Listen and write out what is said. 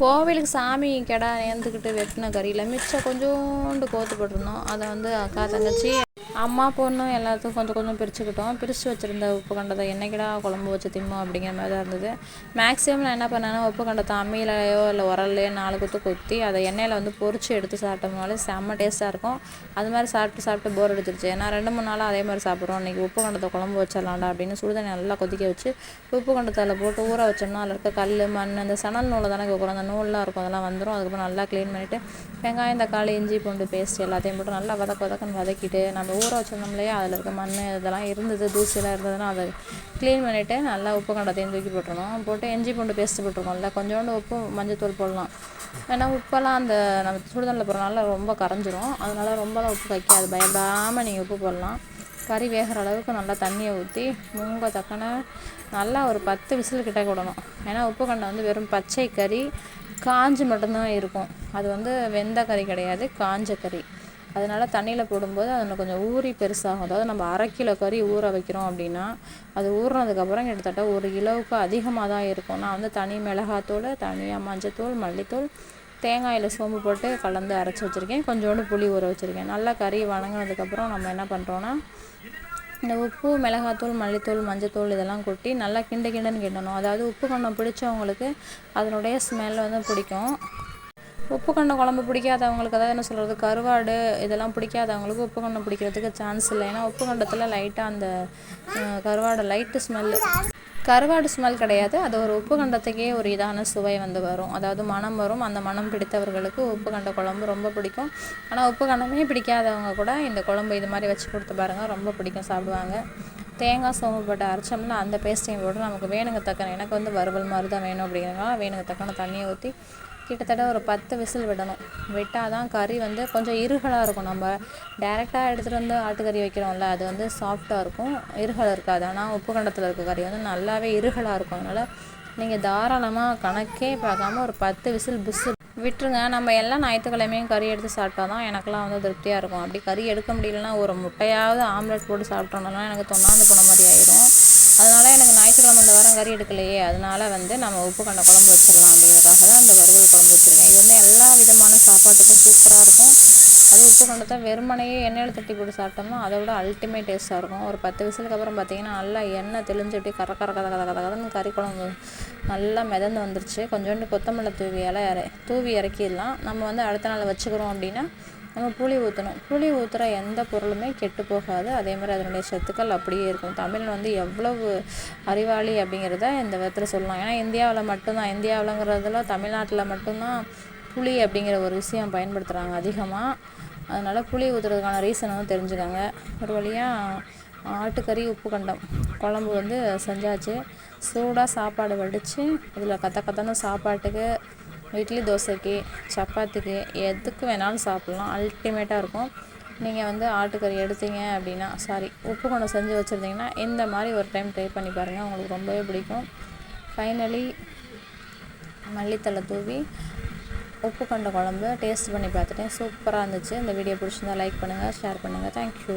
கோவிலுக்கு சாமி கெடா நேர்ந்துக்கிட்டு வெட்டின கறியில் மிச்சம் கொஞ்சோண்டு கோத்து போட்டிருந்தோம். அதை வந்து அக்கா தங்கச்சி அம்மா பொண்ணு எல்லாத்துக்கும் கொஞ்சம் கொஞ்சம் பிரிச்சுக்கிட்டோம். பிரித்து வச்சுருந்த உப்பு கண்டத்தை என்னைக்கிடா குழம்பு வச்சு திம்மோம் அப்படிங்கிற மாதிரி தான் இருந்தது. மேக்ஸிமம் நான் என்ன பண்ணேன்னா உப்பு கண்டத்தை அம்மியிலையோ இல்லை உரல்லையோ நாலு குத்து குத்தி அதை எண்ணெயில் வந்து பொறிச்சு எடுத்து சாப்பிட்டோம்னாலே செம்ம டேஸ்ட்டாக இருக்கும். அது மாதிரி சாப்பிட்டு சாப்பிட்டு போர் அடிச்சிருச்சு. ஏன்னா ரெண்டு மூணு நாளாக அதே மாதிரி சாப்பிட்றோம். இன்றைக்கி உப்பு கண்டத்தை குழம்பு வச்சிடலாம்டா அப்படின்னு சுடுதண்ணி நல்லா கொதிக்க வச்சு உப்பு கண்டத்தில் அதில் போட்டு ஊற வச்சோம்னா அதில் இருக்க கல் மண் அந்த சணல் நூலை தானே கேட்குறோம் அந்த நூல்லாம் இருக்கும். அதெல்லாம் வந்துடும் அதுக்கப்புறம் நல்லா க்ளீன் பண்ணிவிட்டு வெங்காயம் தக்காளி இஞ்சி பூண்டு பேஸ்ட் எல்லாத்தையும் போட்டு நல்லா வதக்க வதக்கன்னு வதக்கிட்டு நம்ம ஊற வச்சிருந்தோம்லையே அதில் இருக்க மண் இதெல்லாம் இருந்தது தூசியெல்லாம் இருந்ததுன்னா அதை க்ளீன் பண்ணிவிட்டு நல்லா உப்பு கண்டத்தையும் தூக்கி போட்டுருணும் போட்டு இஞ்சி பூண்டு பேஸ்ட்டு போட்டுருக்கோம்ல கொஞ்சோண்டு உப்பு மஞ்சத்தூள் போடலாம். ஏன்னா உப்பெல்லாம் அந்த நம்ம சுடுதண்ணில் போகிறனால ரொம்ப கரைஞ்சிரும். அதனால ரொம்பலாம் உப்பு வைக்காது பயப்படாமல் நீங்கள் உப்பு போடலாம். கறி வேகிற அளவுக்கு நல்லா தண்ணியை ஊற்றி முங்க தக்கன நல்லா ஒரு பத்து விசில் கிட்ட விடணும் ஏன்னா உப்பு கண்டை வந்து வெறும் பச்சை கறி காஞ்சு மட்டும்தான் இருக்கும். அது வந்து வெந்த கறி கிடையாது காஞ்ச கறி. அதனால் தண்ணியில் போடும்போது அதில் கொஞ்சம் ஊறி பெருசாகும். அதாவது நம்ம அரை கிலோ கறி ஊற வைக்கிறோம் அப்படின்னா அது ஊறினதுக்கப்புறம் கிட்டத்தட்ட ஒரு கிலோவுக்கு அதிகமாக தான் இருக்கும். நான் வந்து தனி மிளகாத்தூள் தனியாக மஞ்சத்தூள் மல்லித்தூள் தேங்காயில் சோம்பு போட்டு கலந்து அரைச்சி வச்சுருக்கேன். கொஞ்சோண்டு புளி ஊற வச்சுருக்கேன். நல்லா கறி வணங்கினதுக்கப்புறம் நம்ம என்ன பண்ணுறோன்னா இந்த உப்பு மிளகாத்தூள் மல்லித்தூள் மஞ்சத்தூள் இதெல்லாம் கொட்டி நல்லா கிண்டு கிண்டுன்னு கிண்டணும். அதாவது உப்பு கண்டம் பிடிச்சவங்களுக்கு அதனுடைய ஸ்மெல் வந்து பிடிக்கும். உப்பு கண்டம் குழம்பு பிடிக்காதவங்களுக்கு அதாவது என்ன சொல்கிறது கருவாடு இதெல்லாம் பிடிக்காதவங்களுக்கு உப்பு கண்டம் பிடிக்கிறதுக்கு சான்ஸ் இல்லை. ஏன்னா உப்பு கண்டத்தில் லைட்டாக அந்த கருவாடை கருவாடு லைட்டு ஸ்மெல்லு கருவாடு ஸ்மெல் கிடையாது. அது ஒரு உப்பு கண்டத்துக்கே ஒரு இதான சுவை வந்து வரும். அதாவது மனம் வரும். அந்த மனம் பிடித்தவர்களுக்கு உப்பு கண்ட குழம்பு ரொம்ப பிடிக்கும். ஆனால் உப்பு கண்டமே பிடிக்காதவங்க கூட இந்த குழம்பு இது மாதிரி வச்சு கொடுத்து பாருங்கள் ரொம்ப பிடிக்கும். சாப்பிடுவாங்க. தேங்காய் சோம்பு போட்டு அரைச்சோம்னா அந்த பேஸ்ட்டையும் போட்டு நமக்கு வேணுங்க தக்கன எனக்கு வந்து வறுவல் மாதிரி தான் வேணும் அப்படிங்கிறனால வேணுங்க தக்கன தண்ணியை ஊற்றி கிட்டத்தட்ட ஒரு பத்து விசில் விடணும். விட்டால் தான் கறி வந்து கொஞ்சம் இருகலாக இருக்கும். நம்ம டேரெக்டாக எடுத்துகிட்டு வந்து ஆட்டுக்கறி வைக்கிறோம்ல அது வந்து சாஃப்டாக இருக்கும். இருகல் இருக்காது. ஆனால் உப்பு கண்டத்தில் இருக்க கறி வந்து நல்லாவே இருகலாக இருக்கும். அதனால் நீங்கள் தாராளமாக கணக்கே பார்க்காம ஒரு பத்து விசில் பிசு விட்டுருங்க. நம்ம எல்லா ஞாயிற்றுக்கிழமையும் கறி எடுத்து சாப்பிட்டா தான் எனக்கெல்லாம் வந்து திருப்தியாக இருக்கும். அப்படி கறி எடுக்க முடியலன்னா ஒரு முட்டையாவது ஆம்லெட் போட்டு சாப்பிட்டோம்னா எனக்கு தொண்ணாந்து போன மாதிரி ஆயிரும். அதனால் எனக்கு ஞாயிற்றுக்கிழமை இந்த வாரம் கறி எடுக்கலையே. அதனால் வந்து நம்ம உப்பு கண்ட குழம்பு வச்சிடலாம் அப்படிங்கிறதுக்காக தான் இந்த வறுவல் குழம்பு வச்சுருக்கேன். இது வந்து எல்லா விதமான சாப்பாட்டுக்கும் சூப்பராக இருக்கும். அது உப்பு கண்டத்தை வெறுமனையே எண்ணெயில் தட்டி போட்டு சாப்பிட்டோம்னா அதை விட அல்டிமேட் டேஸ்ட்டாக இருக்கும். ஒரு பத்து விசிலுக்கு அப்புறம் பார்த்தீங்கன்னா நல்லா எண்ணெய் தெளிஞ்சு அப்படியே கர கர கத கத கதன்னு கறி குழம்பு நல்லா மிதந்து வந்துருச்சு. கொஞ்சோண்டு கொத்தமல்லி தூவி இலை இற தூவி இறக்கிடலாம். நம்ம வந்து அடுத்த நாள் வச்சுக்கிறோம் அப்படின்னா நம்ம புளி ஊற்றணும் புளி ஊற்றுற எந்த பொருளுமே கெட்டு போகாது. அதே மாதிரி அதனுடைய சத்துக்கள் அப்படியே இருக்கும். தமிழ் வந்து எவ்வளவு அறிவாளி அப்படிங்கிறத இந்த விதத்தில் சொல்லலாம். ஏன்னா இந்தியாவில் மட்டும்தான். இந்தியாவிலங்கிறதுல தமிழ்நாட்டில் மட்டும்தான் புளி அப்படிங்கிற ஒரு விஷயம் பயன்படுத்துகிறாங்க அதிகமாக அதனால் புளி ஊற்றுறதுக்கான ரீசன் வந்து தெரிஞ்சுக்கோங்க. ஒரு வழியாக ஆட்டுக்கறி உப்பு கண்டம் குழம்பு வந்து செஞ்சாச்சு. சூடாக சாப்பாடு வடித்து இதில் கத்த கத்தன்னு சாப்பாட்டுக்கு இட்லி தோசைக்கு சப்பாத்திக்கு எதுக்கு வேணாலும் சாப்பிட்லாம். அல்டிமேட்டாக இருக்கும். நீங்கள் வந்து ஆட்டுக்கறி எடுத்தீங்க அப்படின்னா சாரி உப்பு கொண்டு செஞ்சு வச்சுருந்தீங்கன்னா இந்த மாதிரி ஒரு டைம் ட்ரை பண்ணி பாருங்கள் உங்களுக்கு ரொம்பவே பிடிக்கும். ஃபைனலி மல்லித்தலை தூவி உப்பு கொண்ட குழம்பு டேஸ்ட் பண்ணி பார்த்துட்டேன். சூப்பராக இருந்துச்சு. இந்த வீடியோ பிடிச்சிருந்தா லைக் பண்ணுங்கள் ஷேர் பண்ணுங்கள் தேங்க்யூ